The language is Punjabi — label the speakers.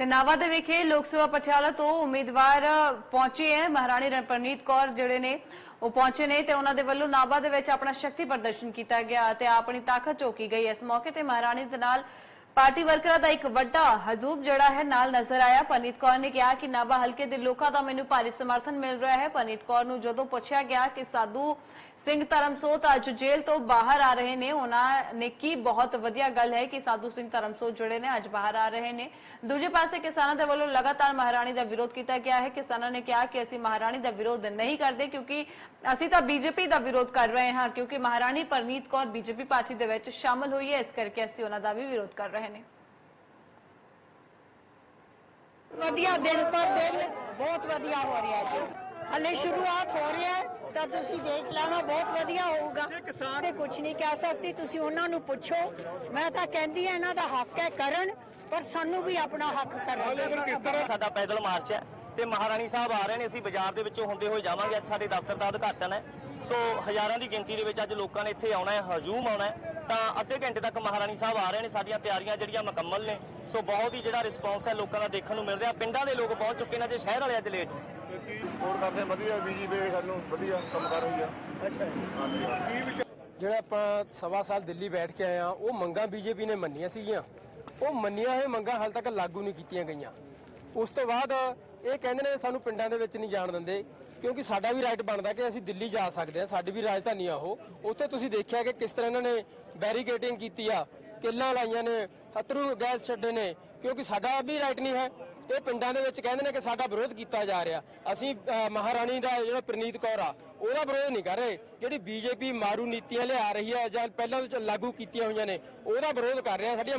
Speaker 1: ਤੇ ਨਾਵਾ ਦੇ ਵਿਖੇ ਲੋਕ ਸਭਾ ਪਟਿਆਲਾ ਤੋਂ ਉਮੀਦਵਾਰ ਪਹੁੰਚੇ ਹੈ। ਮਹਾਰਾਣੀ ਰਣਪ੍ਰਨੀਤ ਕੌਰ ਜਿਹੜੇ ਨੇ ਉਹ ਪਹੁੰਚੇ ਨੇ ਤੇ ਉਹਨਾਂ ਦੇ ਵੱਲੋਂ ਨਾਭਾ ਦੇ ਵਿੱਚ ਆਪਣਾ ਸ਼ਕਤੀ ਪ੍ਰਦਰਸ਼ਨ ਕੀਤਾ ਗਿਆ ਤੇ ਆਪਣੀ ਤਾਕਤ ਝੋਕੀ ਗਈ। ਇਸ ਮੌਕੇ ਤੇ ਮਹਾਰਾਣੀ ਦੇ ਨਾਲ ਪਾਰਟੀ ਵਰਕਰਾਂ ਦਾ ਇੱਕ ਵੱਡਾ ਹਜ਼ੂਬ ਜਿਹੜਾ ਹੈ, ਨਾਲ ਨਜ਼ਰ ਆਇਆ। ਪਨੀਤ ਕੌਰ ਨੇ ਕਿਹਾ ਕਿ ਨਾਭਾ ਹਲਕੇ ਦੇ ਲੋਕਾਂ ਦਾ ਮੈਨੂੰ ਭਾਰੀ ਸਮਰਥਨ ਮਿਲ ਰਿਹਾ ਹੈ। ਪਨੀਤ ਕੌਰ ਨੂੰ ਜਦੋਂ ਪੁੱਛਿਆ ਗਿਆ ਕਿ ਸਾਧੂ ਸਿੰਘ ਧਰਮਸੋਤ ਅੱਜ ਜੇਲ੍ਹ ਤੋਂ ਬਾਹਰ ਆ ਰਹੇ ਨੇ, ਉਹਨਾਂ ਨੇ ਕੀ ਬਹੁਤ ਵਧੀਆ ਗੱਲ ਹੈ ਕਿ ਸਾਧੂ ਸਿੰਘ ਧਰਮਸੋਤ ਜਿਹੜੇ ਨੇ, ਅੱਜ ਬਾਹਰ ਆ ਰਹੇ ਨੇ। ਦੂਜੇ ਪਾਸੇ ਕਿਸਾਨਾਂ ਦੇ ਵੱਲੋਂ ਲਗਾਤਾਰ ਮਹਾਰਾਣੀ ਦਾ ਵਿਰੋਧ ਕੀਤਾ ਗਿਆ ਹੈ। ਕਿਸਾਨਾਂ ਨੇ ਕਿਹਾ ਕਿ ਅਸੀਂ ਮਹਾਰਾਣੀ ਦਾ ਵਿਰੋਧ ਨਹੀਂ ਕਰਦੇ, ਕਿਉਂਕਿ ਅਸੀਂ ਤਾਂ ਬੀਜੇਪੀ ਦਾ ਵਿਰੋਧ ਕਰ ਰਹੇ ਹਾਂ, ਕਿਉਂਕਿ ਮਹਾਰਾਣੀ ਪਰਨੀਤ ਕੌਰ ਬੀਜੇਪੀ ਪਾਰਟੀ ਦੇ ਵਿੱਚ ਸ਼ਾਮਲ ਹੋਈ ਹੈ। ਇਸ ਕਰਕੇ ਅਸੀਂ ਉਹਨਾਂ ਦਾ ਵੀ ਵਿਰੋਧ ਕਰ ਰਹੇ ਨੇ।
Speaker 2: ਵਧੀਆ ਦਿਨ ਪਰ ਦਿਨ ਬਹੁਤ ਵਧੀਆ ਹੋ ਰਿਹਾ ਜੀ। ਹਲੇ ਸ਼ੁਰੂਆਤ ਹੋ ਰਿਹਾ ਹੈ ਤਾਂ ਤੁਸੀਂ ਦੇਖ ਲੈਣਾ ਬਹੁਤ ਵਧੀਆ ਹੋਊਗਾ। ਤੇ ਕੁਝ ਨਹੀਂ ਕਹਿ ਸਕਦੀ ਤੁਸੀਂ ਉਹਨਾਂ ਨੂੰ ਪੁੱਛੋ। ਮੈਂ ਤਾਂ ਕਹਿੰਦੀ ਹਾਂ ਇਹਨਾਂ ਦਾ ਹੱਕ ਹੈ ਕਰਨ ਪਰ ਸਾਨੂੰ ਵੀ ਆਪਣਾ ਹੱਕ ਕਰਨਾ
Speaker 3: ਸਾਡਾ ਪੈਦਲ ਮਾਰਚ ਹੈ ਤੇ ਮਹਾਰਾਣੀ ਸਾਹਿਬ ਆ ਰਹੇ ਨੇ ਅਸੀਂ ਬਾਜ਼ਾਰ ਦੇ ਵਿੱਚੋਂ ਹੁੰਦੇ ਹੋਏ ਜਾਵਾਂਗੇ ਅੱਜ ਸਾਡੇ ਦਫ਼ਤਰ ਦਾ ਉਦਘਾਟਨ ਹੈ। ਸੋ ਹਜ਼ਾਰਾਂ ਦੀ ਗਿਣਤੀ ਦੇ ਵਿੱਚ ਅੱਜ ਲੋਕਾਂ ਨੇ ਇੱਥੇ ਆਉਣਾ ਹੈ ਹਜੂਮ ਆਉਣਾ ਹੈ। ਤਾਂ ਅੱਧੇ ਘੰਟੇ ਤੱਕ ਮਹਾਰਾਣੀ ਸਾਹਿਬ ਆ ਰਹੇ ਨੇ ਸਾਡੀਆਂ ਤਿਆਰੀਆਂ ਜਿਹੜੀਆਂ ਮੁਕੰਮਲ ਨੇ। ਸੋ ਬਹੁਤ ਹੀ ਜਿਹੜਾ ਰਿਸਪੌਂਸ ਹੈ ਲੋਕਾਂ ਦਾ ਦੇਖਣ ਨੂੰ ਮਿਲ ਰਿਹਾ। ਪਿੰਡਾਂ ਦੇ ਲੋਕ ਪਹੁੰਚ ਚੁੱਕੇ ਨੇ ਜੇ ਸ਼ਹਿਰ ਵਾਲੇ ਅੱਜ ਲੇਟ ਨੇ
Speaker 4: ਹੋਰ ਕਰਦੇ ਵਧੀਆ ਬੀਜੀਪੀ ਸਾਨੂੰ ਵਧੀਆ ਕੰਮ ਕਰ ਰਹੀ ਆ। ਅੱਛਾ
Speaker 5: ਜਿਹੜਾ ਆਪਾਂ ਸਵਾ ਸਾਲ ਦਿੱਲੀ ਬੈਠ ਕੇ ਆਏ ਆ ਉਹ ਮੰਗਾਂ ਬੀਜੇਪੀ ਨੇ ਮੰਨੀਆਂ ਸੀਗੀਆਂ। ਉਹ ਮੰਨੀਆਂ ਹੋਏ ਮੰਗਾਂ ਹਾਲ ਤੱਕ ਲਾਗੂ ਨਹੀਂ ਕੀਤੀਆਂ ਗਈਆਂ। ਉਸ ਤੋਂ ਬਾਅਦ ਇਹ ਕਹਿੰਦੇ ਨੇ ਸਾਨੂੰ ਪਿੰਡਾਂ ਦੇ ਵਿੱਚ ਨਹੀਂ ਜਾਣ ਦਿੰਦੇ, ਕਿਉਂਕਿ ਸਾਡਾ ਵੀ ਰਾਈਟ ਬਣਦਾ ਕਿ ਅਸੀਂ ਦਿੱਲੀ ਜਾ ਸਕਦੇ ਹਾਂ, ਸਾਡੀ ਵੀ ਰਾਜਧਾਨੀ ਆ ਉਹ। ਉੱਥੇ ਤੁਸੀਂ ਦੇਖਿਆ ਕਿ ਕਿਸ ਤਰ੍ਹਾਂ ਇਹਨਾਂ ਨੇ ਬੈਰੀਕੇਡਿੰਗ ਕੀਤੀ ਆ, ਕਿੱਲਾਂ ਲਾਈਆਂ ਨੇ ਹਤਰੂ ਗੈਸ ਛੱਡੇ ਨੇ, ਕਿਉਂਕਿ ਸਾਡਾ ਵੀ ਰਾਈਟ ਨਹੀਂ ਹੈ। ਇਹ ਪਿੰਡਾਂ ਦੇ ਵਿੱਚ ਕਹਿੰਦੇ ਨੇ ਕਿ ਸਾਡਾ ਵਿਰੋਧ ਕੀਤਾ ਜਾ ਰਿਹਾ। ਅਸੀਂ ਮਹਾਰਾਣੀ ਦਾ ਜਿਹੜਾ ਪ੍ਰਨੀਤ ਕੌਰ ਆ, ਉਹਦਾ ਵਿਰੋਧ ਨਹੀਂ ਕਰ ਰਹੇ। ਜਿਹੜੀ ਬੀਜੇਪੀ ਮਾਰੂ ਨੀਤੀਆਂ ਲਿਆ ਰਹੀ ਹੈ ਜਾਂ ਪਹਿਲਾਂ ਲਾਗੂ ਕੀਤੀਆਂ ਹੋਈਆਂ ਨੇ, ਉਹਦਾ ਵਿਰੋਧ ਕਰ ਰਿਹਾ ਸਾਡੀਆਂ